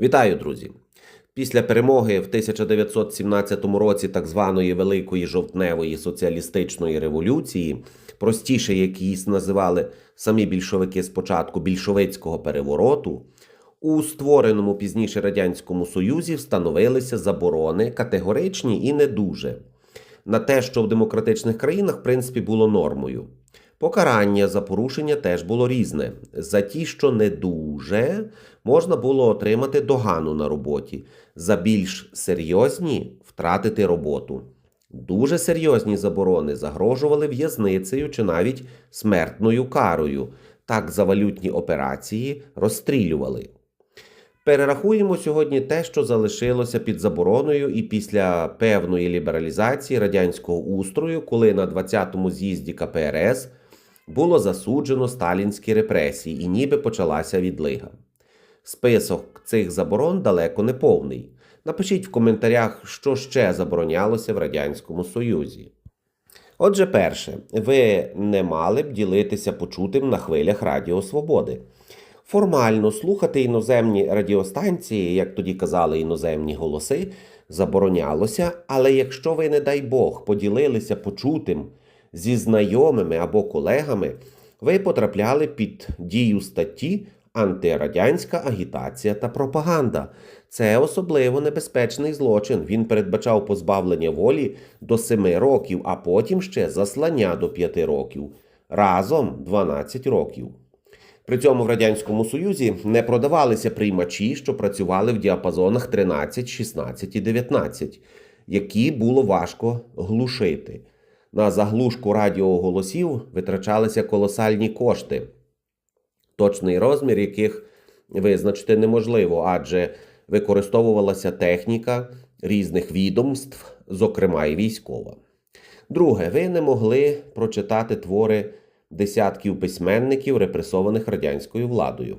Вітаю, друзі! Після перемоги в 1917 році так званої Великої жовтневої соціалістичної революції, простіше як її називали самі більшовики спочатку більшовицького перевороту, у створеному пізніше Радянському Союзі встановилися заборони категоричні і не дуже на те, що в демократичних країнах, в принципі, було нормою. Покарання за порушення теж було різне. За ті, що не дуже, можна було отримати догану на роботі, за більш серйозні втратити роботу. Дуже серйозні заборони загрожували в'язницею чи навіть смертною карою. Так за валютні операції розстрілювали. Перерахуємо сьогодні те, що залишилося під забороною, і після певної лібералізації радянського устрою, коли на 20-му з'їзді КПРС було засуджено сталінські репресії, і ніби почалася відлига. Список цих заборон далеко не повний. Напишіть в коментарях, що ще заборонялося в Радянському Союзі. Отже, перше, ви не мали б ділитися почутим на хвилях Радіо Свободи. Формально слухати іноземні радіостанції, як тоді казали іноземні голоси, заборонялося, але якщо ви, не дай Бог, поділилися почутим зі знайомими або колегами, ви потрапляли під дію статті антирадянська агітація та пропаганда. Це особливо небезпечний злочин. Він передбачав позбавлення волі до 7 років, а потім ще заслання до 5 років. Разом 12 років. При цьому в Радянському Союзі не продавалися приймачі, що працювали в діапазонах 13, 16 і 19, які було важко глушити. На заглушку радіоголосів витрачалися колосальні кошти, точний розмір яких визначити неможливо, адже використовувалася техніка різних відомств, зокрема і військова. Друге, ви не могли прочитати твори десятків письменників, репресованих радянською владою.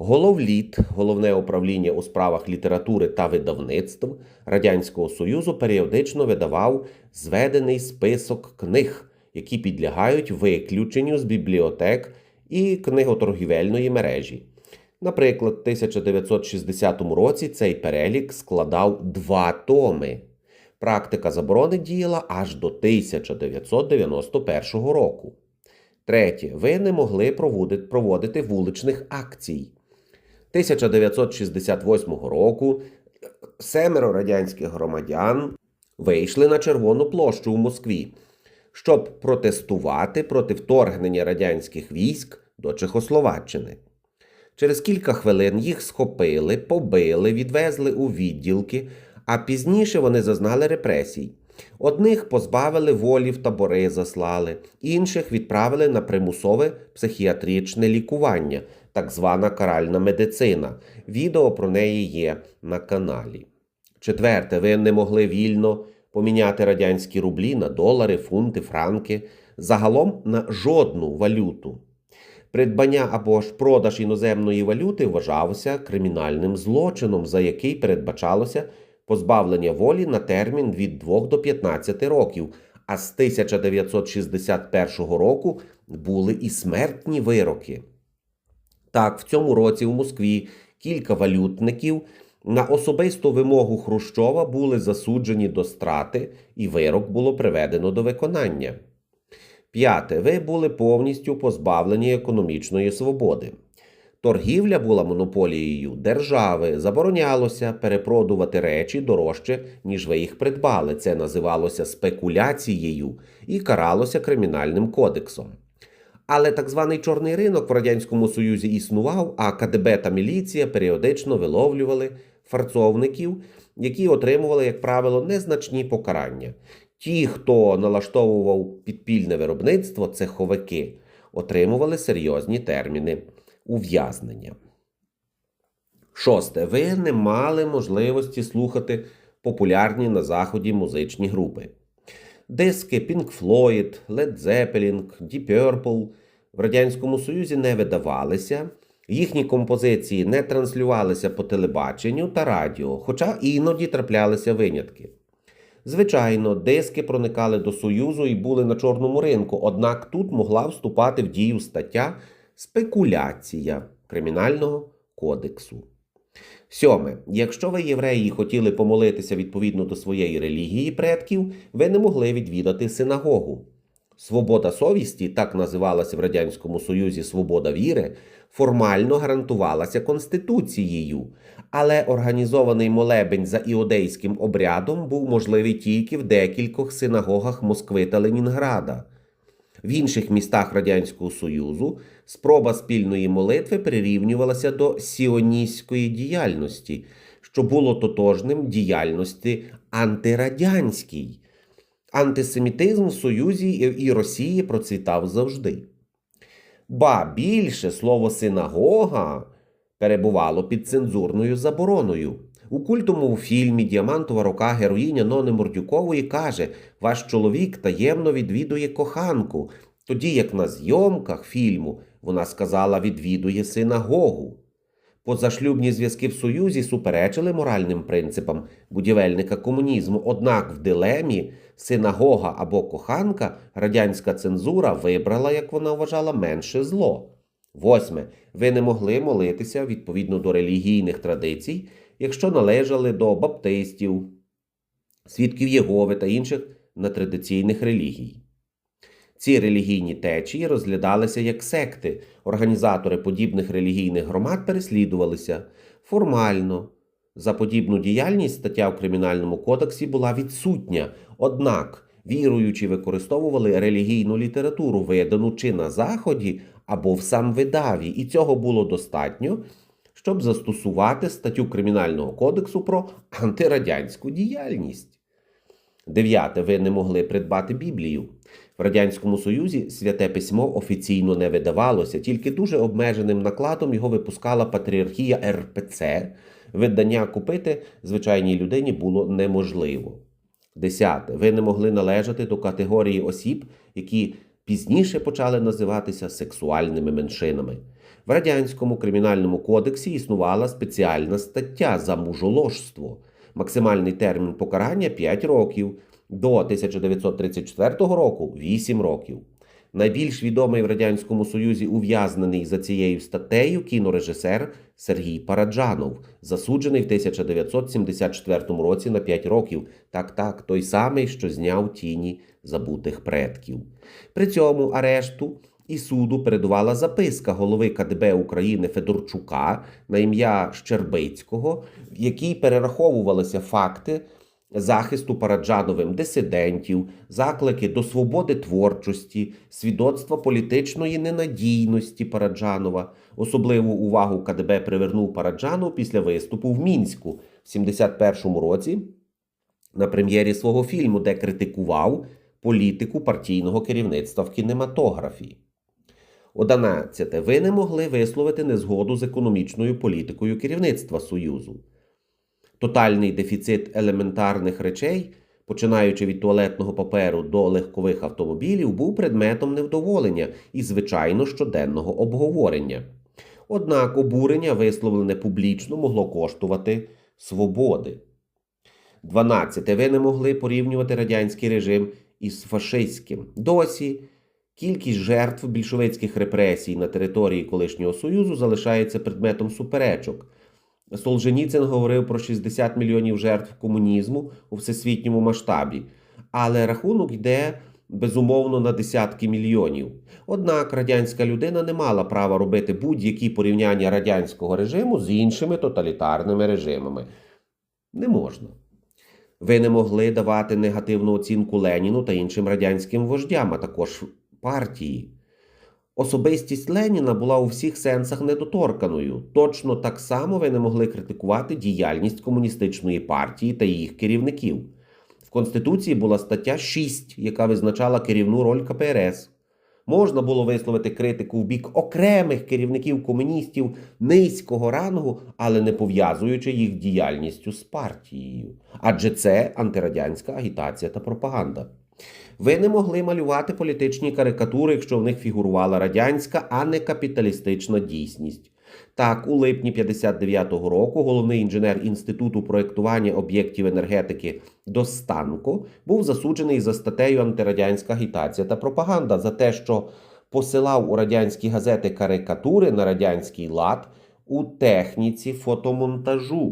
Головліт, головне управління у справах літератури та видавництв Радянського Союзу, періодично видавав зведений список книг, які підлягають виключенню з бібліотек і книготоргівельної мережі. Наприклад, в 1960 році цей перелік складав два томи. Практика заборони діяла аж до 1991 року. Третє, ви не могли проводити вуличних акцій. 1968 року семеро радянських громадян вийшли на Червону площу у Москві, щоб протестувати проти вторгнення радянських військ до Чехословаччини. Через кілька хвилин їх схопили, побили, відвезли у відділки, а пізніше вони зазнали репресій. Одних позбавили волі в табори заслали, інших відправили на примусове психіатричне лікування, так звана каральна медицина. Відео про неї є на каналі. Четверте, ви не могли вільно поміняти радянські рублі на долари, фунти, франки, загалом на жодну валюту. Придбання або ж продаж іноземної валюти вважався кримінальним злочином, за який передбачалося позбавлення волі на термін від 2 до 15 років, а з 1961 року були і смертні вироки. Так, в цьому році в Москві кілька валютників на особисту вимогу Хрущова були засуджені до страти, і вирок було приведено до виконання. П'яте. Ви були повністю позбавлені економічної свободи. Торгівля була монополією держави, заборонялося перепродувати речі дорожче, ніж ви їх придбали. Це називалося спекуляцією і каралося кримінальним кодексом. Але так званий чорний ринок в Радянському Союзі існував, а КДБ та міліція періодично виловлювали фарцовників, які отримували, як правило, незначні покарання. Ті, хто налаштовував підпільне виробництво, цеховики, отримували серйозні терміни ув'язнення. Шосте. Ви не мали можливості слухати популярні на Заході музичні групи. Диски Pink Floyd, Led Zeppelin, Deep Purple в Радянському Союзі не видавалися, їхні композиції не транслювалися по телебаченню та радіо, хоча іноді траплялися винятки. Звичайно, диски проникали до Союзу і були на чорному ринку, однак тут могла вступати в дію стаття спекуляція Кримінального кодексу. Сьоме. Якщо ви, євреї, хотіли помолитися відповідно до своєї релігії предків, ви не могли відвідати синагогу. Свобода совісті, так називалася в Радянському Союзі свобода віри, формально гарантувалася Конституцією, але організований молебень за іудейським обрядом був можливий тільки в декількох синагогах Москви та Ленінграда. В інших містах Радянського Союзу спроба спільної молитви прирівнювалася до сіоністської діяльності, що було тотожним діяльності антирадянській. Антисемітизм в Союзі і Росії процвітав завжди. Ба більше слово синагога перебувало під цензурною забороною. У культовому фільмі Діамантова рука героїня Нони Мордюкової каже: Ваш чоловік таємно відвідує коханку, тоді як на зйомках фільму вона сказала відвідує синагогу. Позашлюбні зв'язки в Союзі суперечили моральним принципам будівельника комунізму, однак в дилемі синагога або коханка радянська цензура вибрала, як вона вважала, менше зло. Восьме. Ви не могли молитися відповідно до релігійних традицій, якщо належали до баптистів, свідків Єгови та інших нетрадиційних релігій. Ці релігійні течії розглядалися як секти. Організатори подібних релігійних громад переслідувалися формально. За подібну діяльність стаття в Кримінальному кодексі була відсутня, однак віруючі використовували релігійну літературу, видану чи на Заході або в самвидаві, і цього було достатньо, щоб застосувати статтю Кримінального кодексу про антирадянську діяльність. Дев'яте. Ви не могли придбати Біблію. В Радянському Союзі святе письмо офіційно не видавалося, тільки дуже обмеженим накладом його випускала патріархія РПЦ. Видання купити звичайній людині було неможливо. Десяте. Ви не могли належати до категорії осіб, які пізніше почали називатися сексуальними меншинами. В Радянському кримінальному кодексі існувала спеціальна стаття за мужоложство. Максимальний термін покарання 5 років, до 1934 року 8 років. Найбільш відомий в Радянському Союзі ув'язнений за цією статтею кінорежисер Сергій Параджанов, засуджений в 1974 році на 5 років. Так, так, той самий, що зняв тіні забутих предків. При цьому арешту і суду передувала записка голови КДБ України Федорчука на ім'я Щербицького, в якій перераховувалися факти захисту Параджановим дисидентів, заклики до свободи творчості, свідоцтва політичної ненадійності Параджанова. Особливу увагу КДБ привернув Параджанов після виступу в Мінську в 71-му році на прем'єрі свого фільму, де критикував політику партійного керівництва в кінематографі. 11. Ви не могли висловити незгоду з економічною політикою керівництва Союзу. Тотальний дефіцит елементарних речей, починаючи від туалетного паперу до легкових автомобілів, був предметом невдоволення і, звичайно, щоденного обговорення. Однак обурення, висловлене публічно, могло коштувати свободи. 12. Ви не могли порівнювати радянський режим із фашистським. Досі кількість жертв більшовицьких репресій на території колишнього Союзу залишається предметом суперечок. Солженіцин говорив про 60 мільйонів жертв комунізму у всесвітньому масштабі, але рахунок йде безумовно на десятки мільйонів. Однак радянська людина не мала права робити будь-які порівняння радянського режиму з іншими тоталітарними режимами. Не можна. Ви не могли давати негативну оцінку Леніну та іншим радянським вождям, а також партії. Особистість Леніна була у всіх сенсах недоторканою. Точно так само ви не могли критикувати діяльність комуністичної партії та їх керівників. В Конституції була стаття 6, яка визначала керівну роль КПРС. Можна було висловити критику в бік окремих керівників комуністів низького рангу, але не пов'язуючи їх діяльністю з партією. Адже це антирадянська агітація та пропаганда. Ви не могли малювати політичні карикатури, якщо в них фігурувала радянська, а не капіталістична дійсність. Так, у липні 59-го року головний інженер Інституту проєктування об'єктів енергетики Достанко був засуджений за статтею антирадянська агітація та пропаганда за те, що посилав у радянські газети карикатури на радянський лад, у техніці фотомонтажу.